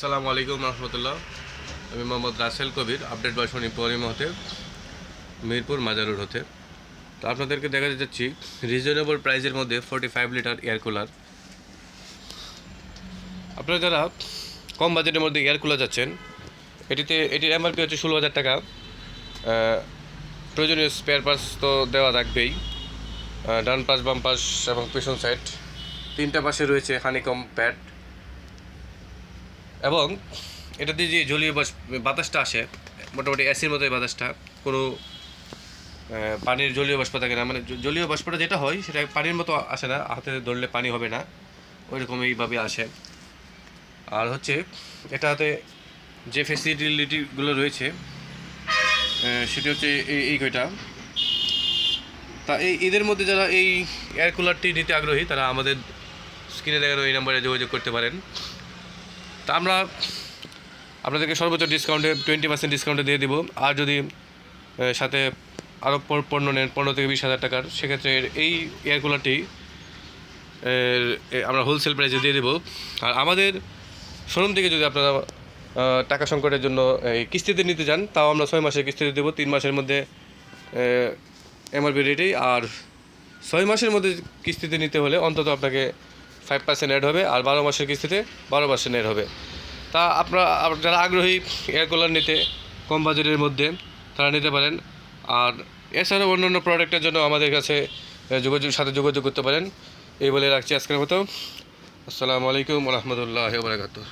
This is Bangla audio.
আসসালামু আলাইকুম রহমতুল্লাহ। আমি মোহাম্মদ রাসেল কবির আপডেট বাসনী পরিম হতে মিরপুর মাজারুর হতে তো আপনাদেরকে দেখাতে যাচ্ছি রিজনেবল প্রাইসের মধ্যে forty five litre air cooler আপনারা যারা কম বাজেটের মধ্যে এয়ার কুলার যাচ্ছেন, এটিতে, এটির এমআরপি হচ্ছে ষোলো হাজার টাকা। প্রয়োজনীয় স্পেয়ার পার্টস তো দেওয়া থাকবেই। ডান পাশ, বাম পাশ এবং পেছন সাইড তিনটা পাশে রয়েছে হানিকম প্যাড এবং এটাতে যে জলীয় বাতাসটা আসে, মোটামুটি অ্যাসির এই বাতাসটা, কোনো পানির জলীয় বাষ্প থাকে না। মানে জলীয় বাষ্পটা যেটা হয়, সেটা পানির মতো আসে না, হাতে ধরলে পানি হবে না ওইরকম এইভাবে আসে। আর হচ্ছে, এটাতে যে ফেসিলিটিগুলো রয়েছে সেটি হচ্ছে এই এই কয়টা। তা এই, এদের মধ্যে যারা এই এয়ার কুলারটি নিতে আগ্রহী, তারা আমাদের স্ক্রিনে দেখানো এই নাম্বারে যোগাযোগ করতে পারেন। তা আমরা আপনাদেরকে সর্বোচ্চ ডিসকাউন্টে টোয়েন্টি পার্সেন্ট ডিসকাউন্টে দিয়ে দিব। আর যদি সাথে আরও পণ্য নেন, পনেরো থেকে বিশ হাজার টাকার, সেক্ষেত্রে এই এয়ার কুলারটি আমরা হোলসেল প্রাইসে দিয়ে দেবো। আর আমাদের শোরুম থেকে যদি আপনারা টাকা সংকটের জন্য এই কিস্তিতে নিতে চান, তাও আমরা ছয় মাসের কিস্তিতে দেবো। তিন মাসের মধ্যে এমআরপি রেটেই আর ছয় মাসের মধ্যে কিস্তিতে নিতে হলে অন্তত আপনাকে ফাইভ পার্সেন্ট অ্যাড হবে আর বারো মাসের কিস্তিতে বারো পার্সেন্ট অ্যাড হবে। তা আপনারা যারা আগ্রহী এয়ার কুলার নিতে কম বাজেটের মধ্যে, তারা নিতে পারেন। আর এছাড়াও অন্য অন্য প্রোডাক্টের জন্য আমাদের কাছে যোগাযোগ, সাথে যোগাযোগ করতে পারেন। এই বলে রাখছি আজকের মতো। আসসালামু আলাইকুম রহমতুল্লাহ বারাকাতুহ।